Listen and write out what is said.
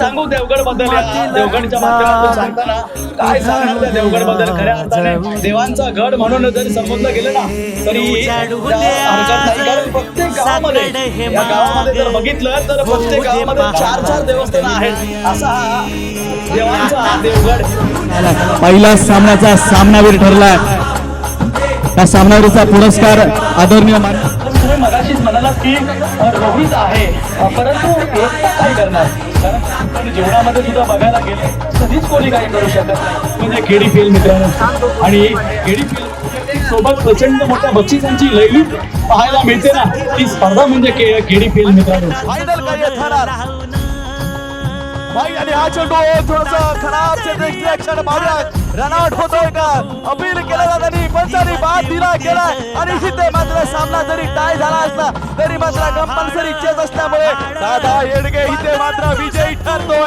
सांगू देवगडबद्दल या. देवगडच्या माध्यमातून सांगताना काय सांगणार त्या देवगडबद्दल खऱ्या अर्थाने देवांचा गड म्हणून जरी संबोधलं गेलं ना तरी कारण प्रत्येक गावामध्ये या गावामध्ये जर बघितलं तर प्रत्येक गावामध्ये चार चार देवस्थान आहेत. असा हा देवांचा देवगड. पहिला सामन्याचा सामनावीर ठरला त्या सामनावीरचा पुरस्कार आदरणीय मगाशीच म्हणालात की रोहित आहे. परंतु एकटा काय करणार? कारण आपण जीवनामध्ये सुद्धा बघायला गेले कधीच कोणी काही करू शकत नाही. म्हणजे केडी मित्रांनो. आणि केडी सोबत प्रचंड मोठ्या बक्षिसांची लैली पाहायला मिळते ना. ती स्पर्धा म्हणजे केडी मित्रांनो. फायनल काय ठरणार भाई आणि हा चेंडू खराब रनआउट होतोय का? अपील केला जात आणि पंचानी बाद दिला गेलाय आणि जिथे मात्र सामना जरी टाय झाला असला तरी मात्र कंपल्सरी चेस असल्यामुळे दादा येडगे इथे मात्र Perdoe.